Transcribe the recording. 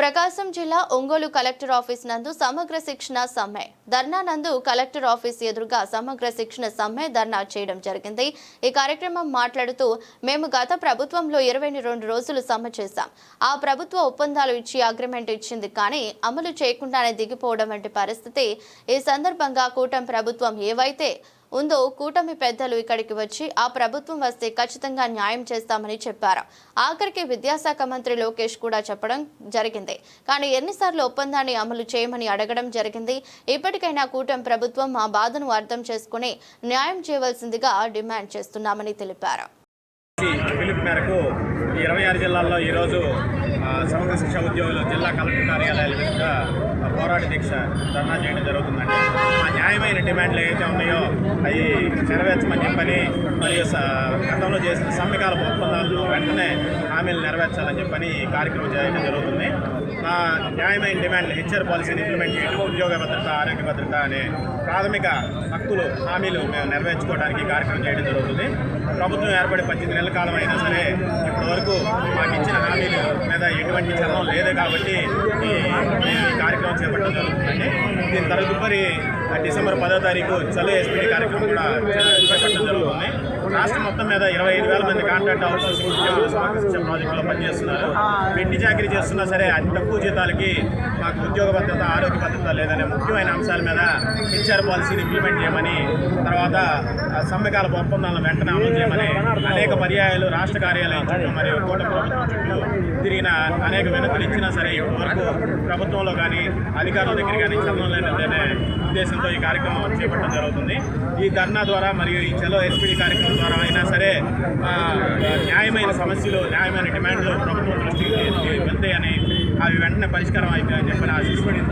ప్రకాశం జిల్లా Ongole collector office నందు సమగ్ర శిక్షణ సమ్మె. ధర్నా నందు కలెక్టర్ ఆఫీస్ ఎదురుగా సమగ్ర శిక్షణ సమ్మె ధర్నా చేయడం జరిగింది. ఈ కార్యక్రమం మాట్లాడుతూ మేము గత ప్రభుత్వంలో ఇరవై రెండు రోజులు సమ్మె చేశాం. ఆ ప్రభుత్వ ఒప్పందాలు ఇచ్చి అగ్రిమెంట్ ఇచ్చింది కానీ అమలు చేయకుండానే దిగిపోవడం వంటి పరిస్థితి ఈ సందర్భంగా కూటమి ప్రభుత్వం ఏవైతే ఉందో కూటమి పెద్దలు ఇక్కడికి వచ్చి ఆ ప్రభుత్వం వస్తే ఖచ్చితంగా న్యాయం చేస్తామని చెప్పారు. ఆఖరికి విద్యాశాఖ మంత్రి లోకేష్ కూడా చెప్పడం జరిగింది. కానీ ఎన్నిసార్లు ఒప్పందాన్ని అమలు చేయమని అడగడం జరిగింది. ఇప్పటికైనా కూటమి ప్రభుత్వం మా బాధను అర్థం చేసుకుని న్యాయం చేయవలసిందిగా డిమాండ్ చేస్తున్నామని తెలిపారు. పిలుపు మేరకు ఇరవై ఆరు జిల్లాల్లో ఈరోజు సమగ్ర శిక్ష ఉద్యోగులు జిల్లా కలెక్టర్ కార్యాలయాల మీద పోరాట దీక్ష ధర్నా చేయడం జరుగుతుందండి. న్యాయమైన డిమాండ్లు ఏవైతే ఉన్నాయో అవి నెరవేర్చమని చెప్పని మరియు స- గతంలో చేసిన సమ్మెకాల ఒప్పందాలను వెంటనే హామీలు నెరవేర్చాలని చెప్పని ఈ కార్యక్రమం చేయడం జరుగుతుంది. న్యాయమైన డిమాండ్లు హెచ్ఆర్ పాలసీని ఇంప్లిమెంట్ చేయడం ఉద్యోగ భద్రత ఆరోగ్య భద్రత అనే ప్రాథమిక హక్కులు హామీలు మేము నెరవేర్చుకోవడానికి కార్యక్రమం చేయడం జరుగుతుంది. ప్రభుత్వం ఏర్పడి పద్దెనిమిది నెలల కాలం అయినా సరే ఇప్పటి వరకు మాకు ఇచ్చిన హామీలు మీద ఎటువంటి చలనం లేదు కాబట్టి ఈ ఈ కార్యక్రమం చేపట్టడం జరుగుతుందండి. దీని తదుపరి డిసెంబర్ పదో తారీఖు చలో ఎస్పీ కార్యక్రమం కూడా చేపట్టడం జరుగుతుంది. రాష్ట్రం మొత్తం మీద ఇరవై ఐదు వేల మంది కాంట్రాక్ట్ అవుట్సోర్సింగ్ ఉద్యోగులు ప్రాజెక్టులో పనిచేస్తున్నారు. వెండి చాకరీ చేస్తున్నా సరే అతి తక్కువ జీతాలకి మాకు ఉద్యోగ భద్రత ఆరోగ్య భద్రత లేదనే ముఖ్యమైన అంశాల మీద హెచ్ఆర్ పాలసీని ఇంప్లిమెంట్ చేయమని తర్వాత సమ్మెకాల ఒప్పందాలను వెంటనే అమలు చేయమని అనేక పర్యాయాలు రాష్ట్ర కార్యాలయం చుట్టూ మరియు కూటమి ప్రభుత్వం చుట్టూ తిరిగిన అనేక వినతులు ఇచ్చినా సరే ఇప్పటివరకు ప్రభుత్వంలో కానీ అధికారుల దగ్గర కానీ చలనం లేదనే ఉద్దేశంతో ఈ కార్యక్రమం చేపట్టడం జరుగుతుంది. ఈ ధర్నా ద్వారా మరియు ఈ చలో ఎస్పీడీ కార్యక్రమం ద్వారా అయినా సరే న్యాయమైన సమస్యలు న్యాయమైన డిమాండ్లు ప్రభుత్వం దృష్టికి వెళ్తాయని అవి వెంటనే పరిష్కారం అవుతాయని చెప్పని ఆశిస్తుడి